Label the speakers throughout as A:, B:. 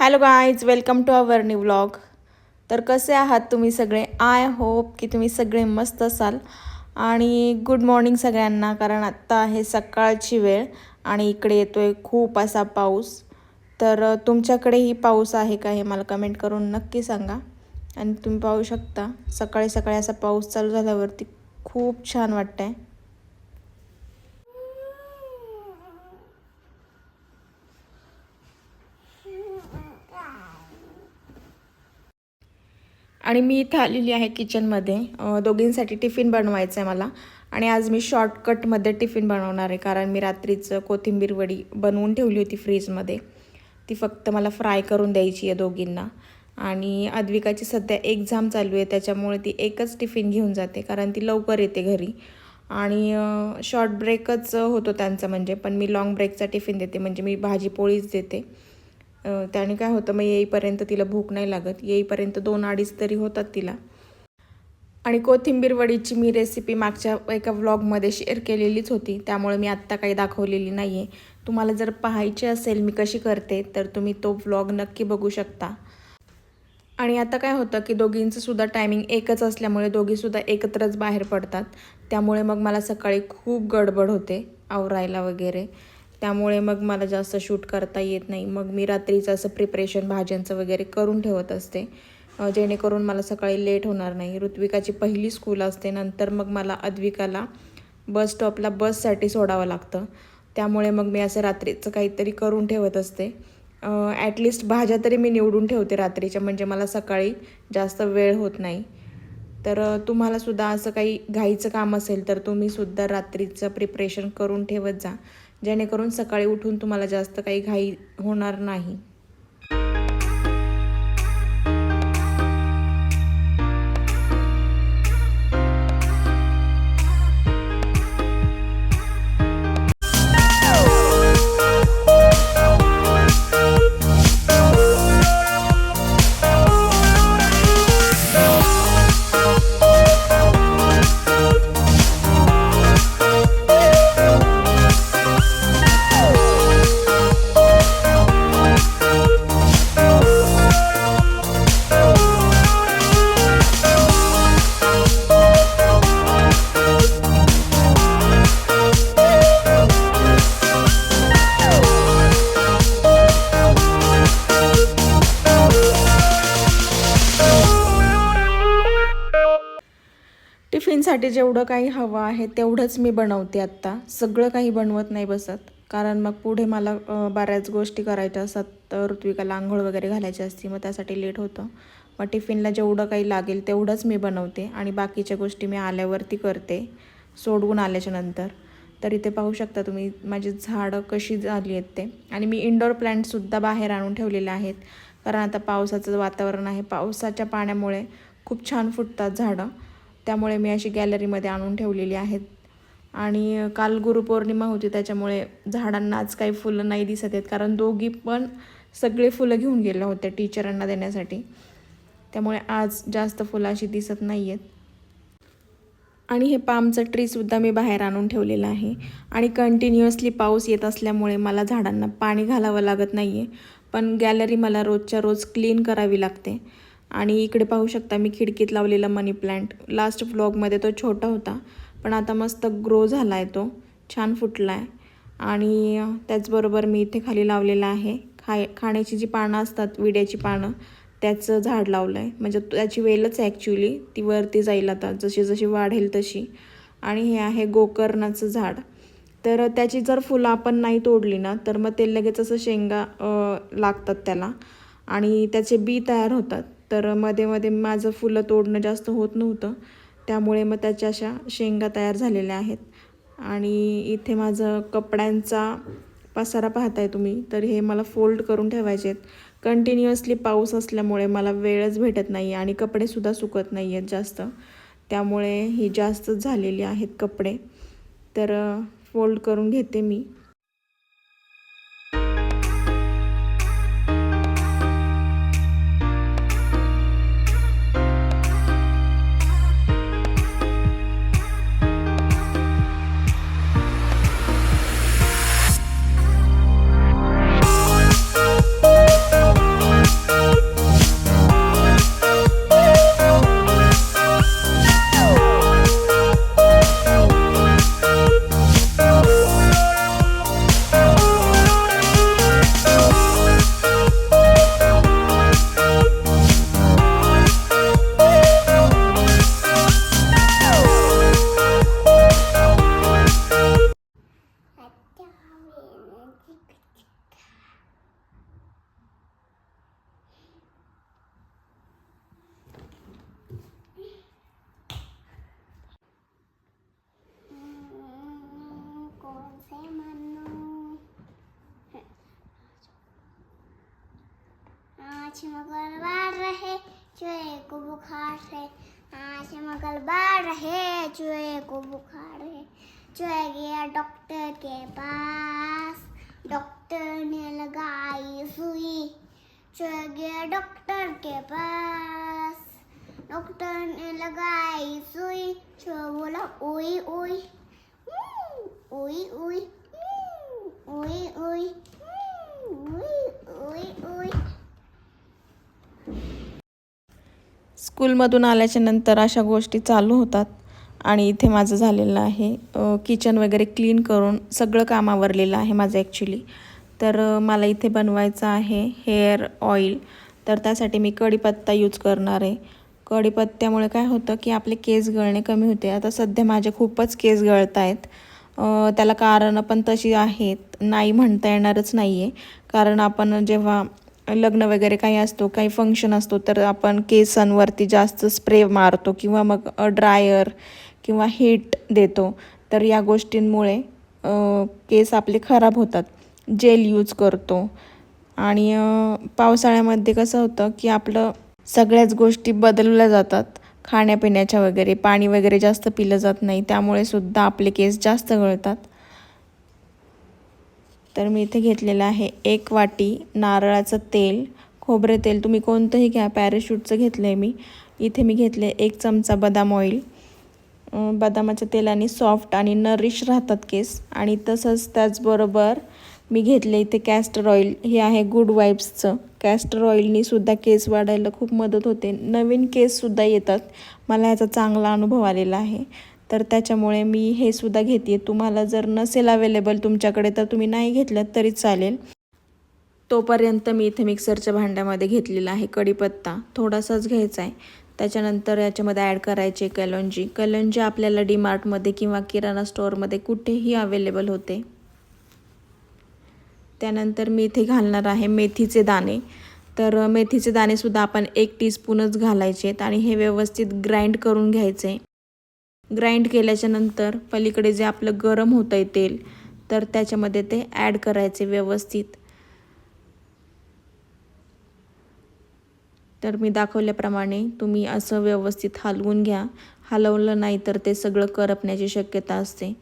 A: Hello guys welcome to our new vlog. तर कसे आहात तुम्ही सगळे? आय होप की तुम्ही सगळे मस्त असाल. आणि गुड मॉर्निंग सगळ्यांना कारण आत्ता आहे सकाळची वेळ आणि इकडे येतो आहे खूप असा पाऊस. तर तुमच्याकडेही पाऊस आहे का हे मला कमेंट करून नक्की सांगा. आणि तुम्ही पाहू शकता सकाळी सकाळी असा पाऊस चालू झाल्यावरती खूप छान वाटतं आहे आणि मी इथं आलेली आहे किचनमध्ये दोघींसाठी टिफिन बनवायचं आहे मला. आणि आज मी शॉर्टकटमध्ये टिफिन बनवणार आहे कारण मी रात्रीचं कोथिंबीर वडी बनवून ठेवली होती फ्रीजमध्ये. ती फक्त मला फ्राय करून द्यायची आहे दोघींना. आणि अद्विकाची सध्या एक्झाम चालू आहे त्याच्यामुळे ती एकच टिफिन घेऊन जाते कारण ती लवकर येते घरी. आणि शॉर्ट ब्रेकच होतो त्यांचा म्हणजे पण मी लाँग ब्रेकचा टिफिन देते म्हणजे मी भाजी पोळीच देते. त्याने काय होतं मग येईपर्यंत तिला भूक नाही लागत. येईपर्यंत दोन अडीच तरी होतात तिला. आणि कोथिंबीर वडीची मी रेसिपी मागच्या एका व्लॉगमध्ये शेअर केलेलीच होती. त्यामुळे मी आत्ता काही दाखवलेली नाही आहे तुम्हाला जर पाहायची असेल मी कशी करते तर तुम्ही तो व्लॉग नक्की बघू शकता. आणि आता काय होतं की दोघींचं सुद्धा टायमिंग एकच असल्यामुळे दोघीसुद्धा एकत्रच बाहेर पडतात. त्यामुळे मग मला सकाळी खूप गडबड होते आवरायला वगैरे. त्यामुळे मग मला जास्त शूट करता येत नाही. मग मी रात्रीचं असं प्रिपरेशन भाज्यांचं वगैरे करून ठेवत असते. जेणेकरून मला सकाळी लेट होणार नाही. ऋत्विकाची पहिली स्कूल असते. नंतर मग मला अद्विकाला बस स्टॉपला बससाठी सोडावं लागतं. त्यामुळे मग मी असं रात्रीचं काहीतरी करून ठेवत असते. ॲटलिस्ट भाज्या तरी मी निवडून ठेवते रात्रीच्या. म्हणजे मला सकाळी जास्त वेळ होत नाही. तर तुम्हालासुद्धा असं काही घाईचं काम असेल तर तुम्हीसुद्धा रात्रीचं प्रिपरेशन करून ठेवत जा. जेणेकरून सकाळी उठून तुम्हाला जास्त काही घाई होणार नाही. टिफिनसाठी जेवढं काही हवं आहे तेवढंच मी बनवते आत्ता. सगळं काही बनवत नाही बसत. कारण मग पुढे मला बऱ्याच गोष्टी करायच्या असतात. तर ऋत्विकाला आंघोळ वगैरे घालायची असते मग त्यासाठी लेट होतं. मग टिफिनला जेवढं काही लागेल तेवढंच मी बनवते आणि बाकीच्या गोष्टी मी आल्यावरती करते सोडवून आल्याच्यानंतर. तर इथे पाहू शकता तुम्ही माझी झाडं कशी झाली आहेत ते. आणि मी इंडोर प्लॅन्टसुद्धा बाहेर आणून ठेवलेले आहेत. कारण आता पावसाचं वातावरण आहे. पावसाच्या पाण्यामुळे खूप छान फुटतात झाडं. त्यामुळे मी अशी गॅलरीमध्ये आणून ठेवलेली आहेत. आणि काल गुरुपौर्णिमा होती त्याच्यामुळे झाडांना आज काही फुलं नाही दिसत आहेत. कारण दोघी पण सगळे फुलं घेऊन गेल्या होत्या टीचरांना देण्यासाठी. त्यामुळे आज जास्त फुलं अशी दिसत नाही आहेत आणि हे पामचं ट्रीसुद्धा मी बाहेर आणून ठेवलेलं आहे. आणि कंटिन्युअसली पाऊस येत असल्यामुळे मला झाडांना पाणी घालावं लागत नाही आहे पण गॅलरी मला रोजच्या रोज क्लीन करावी लागते. आणि इकडे पाहू शकता मी खिडकीत लावलेला मनी प्लांट लास्ट व्लॉगमध्ये तो छोटा होता पण आता मस्त ग्रो झाला आहे तो. छान फुटला आहे आणि त्याचबरोबर मी इथे खाली लावलेला आहे. खाय खाण्याची जी पानं असतात विड्याची पानं त्याचं झाड लावलं आहे म्हणजे त्याची वेलच आहे ॲक्च्युली ती वरती जाईल आता जशी जशी वाढेल तशी. आणि हे आहे गोकर्णाचं झाड. तर त्याची जर फुलं आपण नाही तोडली ना तर मग ते लगेच असं शेंगा लागतात त्याला. आणि त्याचे बी तयार होतात. तर मध्ये मध्ये माझं फुलं तोडणं जास्त होत नव्हतं. त्यामुळे मग त्याच्या अशा शेंगा तयार झालेल्या आहेत. आणि इथे माझं कपड्यांचा पसारा पाहताय तुम्ही तर हे मला फोल्ड करून ठेवायचे आहेत. कंटिन्युअसली पाऊस असल्यामुळे मला वेळच भेटत नाही आणि कपडेसुद्धा सुकत नाही आहेत जास्त. त्यामुळे ही जास्तच झालेली आहेत कपडे. तर फोल्ड करून घेते मी.
B: चूहे को बुखार है। आज मंगलवार है चूहे को बुखार है। चूहे गया डॉक्टर के पास। डॉक्टर ने लगाई सुई। चूहे गया डॉक्टर के पास। डॉक्टर ने लगाई सुई। चूहा बोला ओई ओई ओई ओई ओई ओई ओई ओई।
A: स्कूलमधून आल्याच्यानंतर अशा गोष्टी चालू होतात आणि इथे माझं झालेलं आहे. किचन वगैरे क्लीन करून सगळं काम आवरलेलं आहे माझं ॲक्च्युली तर मला इथे बनवायचं आहे हेअर ऑइल. तर त्यासाठी मी कढीपत्ता यूज करणार आहे. कढीपत्त्यामुळे काय होतं की आपले केस गळणे कमी होते. आता सध्या माझे खूपच केस गळत आहेत त्याला कारणं पण तशी आहेत. नाही म्हणता येणारच नाही आहे कारण आपण जेव्हा लग्न वगैरे काही असतो काही फंक्शन असतो तर आपण केसांवरती जास्त स्प्रे मारतो किंवा मग ड्रायर किंवा हीट देतो. तर या गोष्टींमुळे केस आपले खराब होतात. जेल यूज करतो. आणि पावसाळ्यामध्ये कसं होतं की आपलं सगळ्याच गोष्टी बदलल्या जातात. खाण्यापिण्याच्या वगैरे पाणी वगैरे जास्त पिलं जात नाही. त्यामुळे सुद्धा आपले केस जास्त गळतात. तर मी इथे घेतलेलं आहे एक वाटी नारळाचं तेल. खोबरे तेल. तुम्ही कोणतंही घ्या. पॅरेशूटचं घेतलं आहे मी. इथे मी घेतले एक चमचा बदाम ऑइल बदामाच्या तेलाने सॉफ्ट आणि नरिश राहतात केस. आणि तसंच त्याचबरोबर मी घेतले इथे कॅस्टर ऑइल हे आहे गुड वाईब्सचं कॅस्टर ऑईलनीसुद्धा केस वाढायला खूप मदत होते. नवीन केससुद्धा येतात. मला ह्याचा चांगला अनुभव आलेला आहे. तर त्याच्यामुळे मी हे सुद्धा घेते तुम्हाला जर नसेल अवेलेबल तुमच्याकडे तर तुम्ही नाही घेतलं तरी चालेल. तोपर्यंत मी इथे मिक्सरच्या भांड्यामध्ये घेतलेला आहे कढीपत्ता. थोडासाच घ्यायचा आहे. त्याच्यानंतर याच्यामध्ये ॲड करायचे कलंजी. कलंजी आपल्याला डीमार्टमध्ये किंवा किराणा स्टोअरमध्ये कुठेही अवेलेबल होते. त्यानंतर मी इथे घालणार आहे मेथीचे दाणे. तर मेथीचे दाणेसुद्धा आपण एक टीस्पूनच घालायचे आहेत आणि हे व्यवस्थित ग्राइंड करून घ्यायचे. ग्राइंड केल्याच्यानंतर पलीकडे जे आपलं गरम होतं आहे तेल तर त्याच्यामध्ये ते ॲड करायचे व्यवस्थित. तर मी दाखवल्याप्रमाणे तुम्ही असं व्यवस्थित हलवून घ्या. हलवलं नाही तर ते सगळं करपण्याची शक्यता असते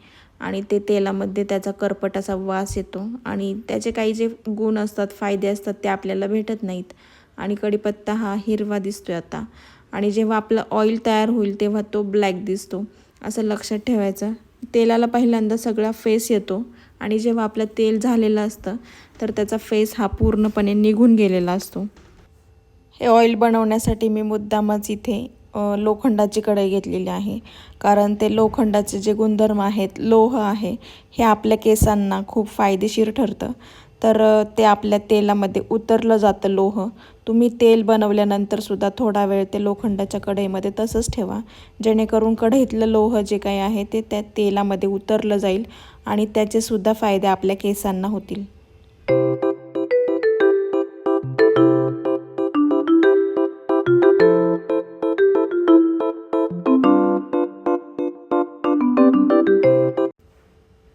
A: आणि ते तेलामध्ये त्याचा करपटाचा वास येतो आणि त्याचे काही जे गुण असतात फायदे असतात ते आपल्याला भेटत नाहीत. आणि कढीपत्ता हा हिरवा दिसतोय आता. आणि जेव्हा आपलं ऑइल तयार होईल तेव्हा तो ब्लॅक दिसतो. असं लक्षात ठेवायचं. तेलाला पहिल्यांदा सगळा फेस येतो आणि जेव्हा आपलं तेल झालेलं असतं तर त्याचा फेस हा पूर्णपणे निघून गेलेला असतो. हे ऑइल बनवण्यासाठी मी मुद्दामच इथे लोखंडाची कढई घेतलेली आहे. कारण ते लोखंडाचे जे गुणधर्म आहेत लोह आहे हे आपल्या केसांना खूप फायदेशीर ठरतं. तर ते आपल्या तेलामध्ये उतरलं जातं लोह. तुम्ही तेल बनवल्यानंतरसुद्धा थोडा वेळ ते लोखंडाच्या कढईमध्ये तसंच ठेवा. जेणेकरून कढईतलं लोह जे काही आहे ते त्या तेलामध्ये उतरलं जाईल आणि त्याचेसुद्धा फायदे आपल्या केसांना होतील.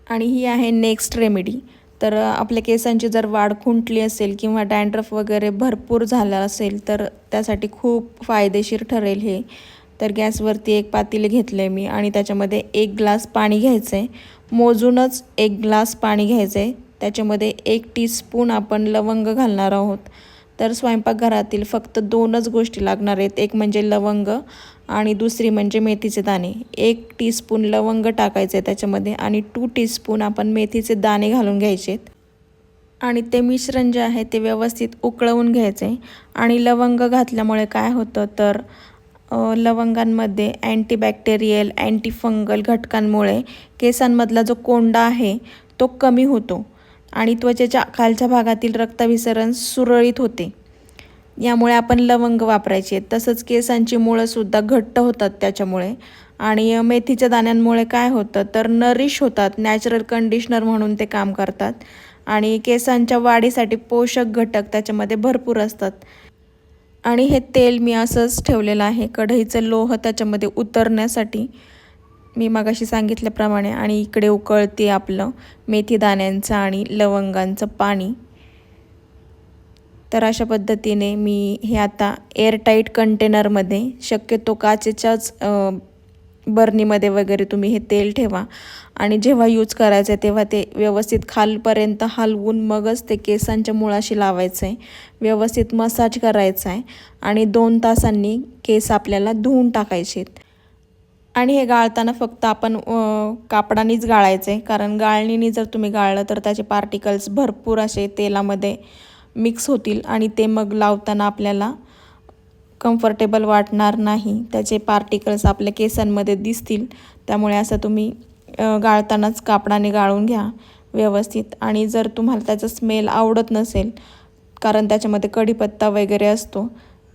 A: आणि ही आहे नेक्स्ट रेमेडी. तर आपल्या केसांची जर वाढ खुंटली असेल किंवा डँड्रफ वगैरे भरपूर झाला असेल तर त्यासाठी खूप फायदेशीर ठरेल हे. तर गॅसवरती एक पातेले घेतलं आहे मी आणि त्याच्यामध्ये एक ग्लास पाणी घ्यायचं आहे मोजूनच एक ग्लास पाणी घ्यायचं आहे त्याच्यामध्ये एक टीस्पून आपण लवंग घालणार आहोत. तर स्वयंपाकघरातील फक्त दोनच गोष्टी लागणार आहेत. एक म्हणजे लवंग आणि दुसरी म्हणजे मेथीचे दाणे. एक टीस्पून लवंग टाकायचे त्याच्यामध्ये आणि टू टीस्पून आपण मेथीचे दाणे घालून घ्यायचे. आणि ते मिश्रण जे आहे ते व्यवस्थित उकळवून घ्यायचे. आणि लवंग घातल्यामुळे काय होतं तर लवंगांमध्ये अँटीबॅक्टेरियल अँटीफंगल घटकांमुळे केसांमधला जो कोंडा आहे तो कमी होतो आणि त्वचेच्या खालच्या भागातील रक्तविसरण सुरळीत होते. यामुळे आपण लवंग वापरायचे. तसंच केसांची मुळंसुद्धा घट्ट होतात त्याच्यामुळे. आणि मेथीच्या दाण्यांमुळे काय होतं? तर नरिश होतात नॅचरल कंडिशनर म्हणून ते काम करतात. आणि केसांच्या वाढीसाठी पोषक घटक त्याच्यामध्ये भरपूर असतात. आणि हे तेल मी असंच ठेवलेलं आहे. कढईचं लोह त्याच्यामध्ये उतरण्यासाठी. मी मागाशी सांगितल्याप्रमाणे आणि इकडे उकळते आपलं मेथी दाण्यांचं आणि लवंगांचं पाणी. तर अशा पद्धतीने मी हे आता एअरटाईट कंटेनरमध्ये शक्यतो काचेच्याच बर्नीमध्ये वगैरे तुम्ही हे तेल ठेवा. आणि जेव्हा यूज करायचं आहे तेव्हा ते व्यवस्थित खालपर्यंत हलवून मगच ते केसांच्या मुळाशी लावायचं आहे व्यवस्थित मसाज करायचा आहे आणि दोन तासांनी केस आपल्याला धुवून टाकायचे आहेत आणि हे गाळताना फक्त आपण कापडानेच गाळायचं आहे कारण गाळणीने जर तुम्ही गाळलं तर त्याचे पार्टिकल्स भरपूर असे तेलामध्ये मिक्स होतील आणि ते मग लावताना आपल्याला कम्फर्टेबल वाटणार नाही. त्याचे पार्टिकल्स आपल्या केसांमध्ये दिसतील. त्यामुळे असं तुम्ही गाळतानाच कापडाने गाळून घ्या व्यवस्थित. आणि जर तुम्हाला त्याचा स्मेल आवडत नसेल कारण त्याच्यामध्ये कढीपत्ता वगैरे असतो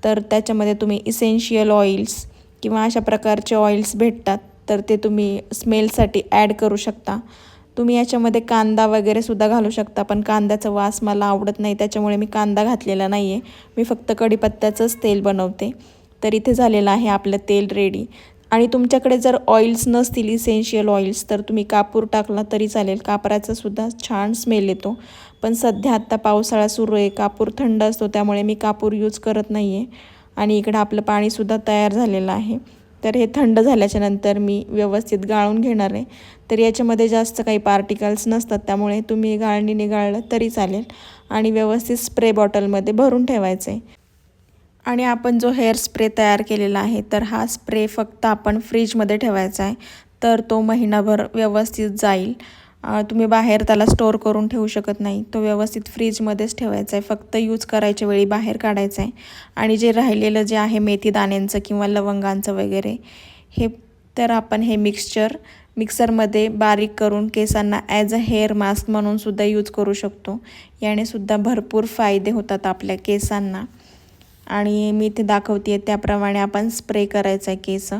A: तर त्याच्यामध्ये तुम्ही इसेन्शियल ऑइल्स किंवा अशा प्रकारचे ऑइल्स भेटतात तर ते तुम्ही स्मेलसाठी ॲड करू शकता. तुम्ही याच्यामध्ये कांदा वगैरे सुद्धा घालू शकता पण कांद्याचा वास मला आवडत नाही त्याच्यामुळे मी कांदा घातलेला नाही आहे मी फक्त कढीपत्त्याचंच तेल बनवते. तर इथे झालेलं आहे आपलं तेल रेडी आणि तुमच्याकडे जर ऑइल्स नसतील इसेन्शियल ऑइल्स तर तुम्ही कापूर टाकला तरी चालेल. कापराचा सुद्धा छान स्मेल येतो. पण सध्या आत्ता पावसाळा सुरू आहे कापूर थंड असतो त्यामुळे मी कापूर यूज करत नाही आहे आणि इकडं आपलं पाणीसुद्धा तयार झालेलं आहे. तर हे थंड झाल्याच्यानंतर मी व्यवस्थित गाळून घेणार आहे. तर याच्यामध्ये जास्त काही पार्टिकल्स नसतात त्यामुळे तुम्ही गाळणीने गाळलं तरी चालेल. आणि व्यवस्थित स्प्रे बॉटलमध्ये भरून ठेवायचं आहे आणि आपण जो हेअर स्प्रे तयार केलेला आहे तर हा स्प्रे फक्त आपण फ्रीजमध्ये ठेवायचा आहे. तर तो महिनाभर व्यवस्थित जाईल. तुम्ही बाहेर त्याला स्टोअर करून ठेवू शकत नाही. तो व्यवस्थित फ्रीजमध्येच ठेवायचा आहे. फक्त यूज करायच्या वेळी बाहेर काढायचा आहे. आणि जे राहिलेलं जे आहे मेथी दाण्यांचं किंवा लवंगांचं वगैरे हे तर आपण हे मिक्सचर मिक्सरमध्ये बारीक करून केसांना ॲज अ हेअर मास्क म्हणूनसुद्धा यूज करू शकतो. यानेसुद्धा भरपूर फायदे होतात आपल्या केसांना. आणि मी इथे दाखवते त्याप्रमाणे आपण स्प्रे करायचा आहे केस.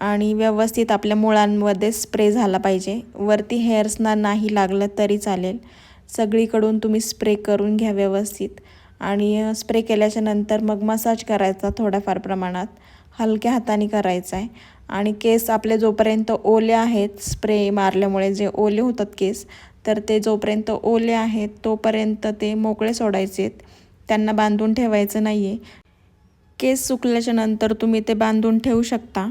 A: आणि व्यवस्थित आपल्या मुळांमध्ये स्प्रे झाला पाहिजे. वरती हेअर्सना नाही लागलं तरी चालेल. सगळीकडून तुम्ही स्प्रे करून घ्या व्यवस्थित. आणि स्प्रे केल्याच्यानंतर मग मसाज करायचा थोड्याफार प्रमाणात. हलक्या हाताने करायचा आहे आणि केस आपले जोपर्यंत ओले आहेत स्प्रे मारल्यामुळे जे ओले होतात केस तर ते जोपर्यंत ओले आहेत तोपर्यंत ते मोकळे सोडायचे आहेत त्यांना बांधून ठेवायचं नाही आहे केस सुकल्याच्या नंतर तुम्ही ते बांधून ठेवू शकता.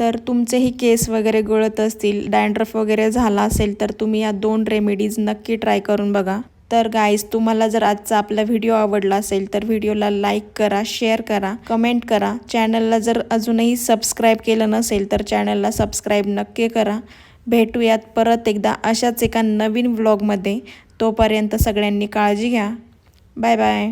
A: तर तुमचेही केस वगैरे गळत असतील डॅन्ड्रफ वगैरे झाला असेल तर तुम्ही या दोन रेमेडीज नक्की ट्राय करून बघा. तर गाईज तुम्हाला जर आजचा आपला व्हिडिओ आवडला असेल तर व्हिडिओला लाईक करा शेअर करा कमेंट करा. चॅनलला जर अजूनही सबस्क्राईब केलं नसेल तर चॅनलला सबस्क्राईब नक्की करा. भेटूयात परत एकदा अशाच एका नवीन व्लॉगमध्ये तोपर्यंत सगळ्यांनी काळजी घ्या. Bye bye